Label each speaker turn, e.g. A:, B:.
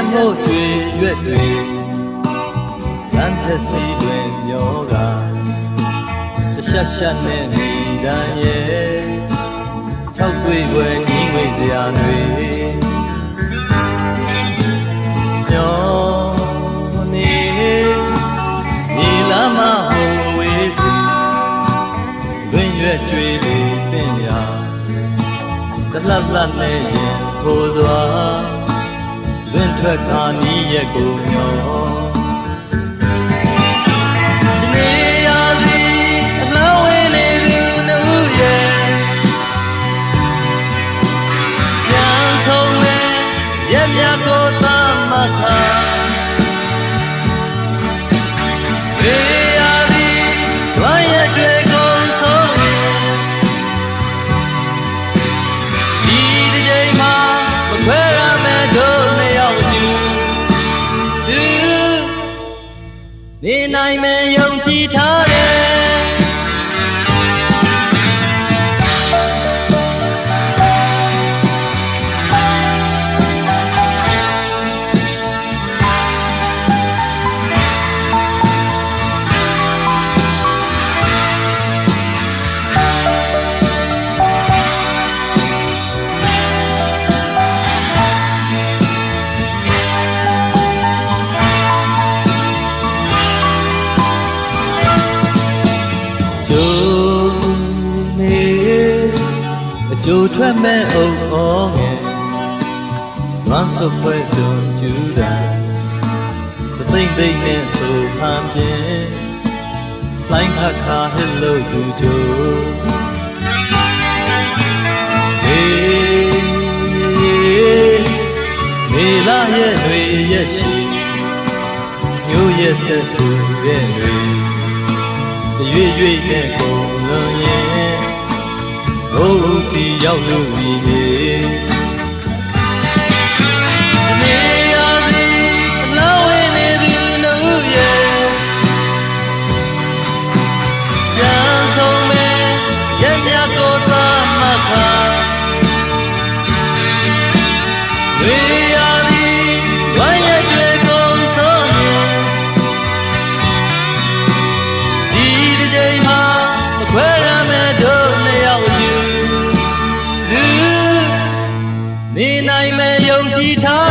A: လက်မို့ကျွေရွက်တွေလမ်းထက်စီတွင်မျောကတရှက်ရှက်နဲ့နေတမ်းရဲ့ခြောက်သွေးွယ်ညီငွေစရာတွေမျောနေဒီလမ်းမှာဟိုဝေးစီတွင်ရွက်ကျွေလေးတင်ရတလတ်လတ်နဲ့ရင်ဟိုသွား လွင်ထွက်ခါနီးရဲ့ကိုမျောဒီနေ့ရာစီအလှဝဲနေသူနှုတ်ရဲ့ပြန်ဆုံးလဲရက်မြတ်ကိုသမခါဒီ နေနိုင် ထွက်မဲ့အုပ်ဟောငယ်မဆပ်ဖွဲတုံကျူတာတသိမ့်သိမ့်နဲ့ဆိုဖမ်းပြင်းလိုင်းခါခါဟဲ့လို့သူကျိုးေမေလာရဲ့တွေရဲ့ရှိမျိုးရဲ့ဆက်သူရဲ့တွေရွေ့ရွေ့နဲ့ကုန်လွန်ရဲ့ ဘုံစီရောက်လို့ဒီနေ time.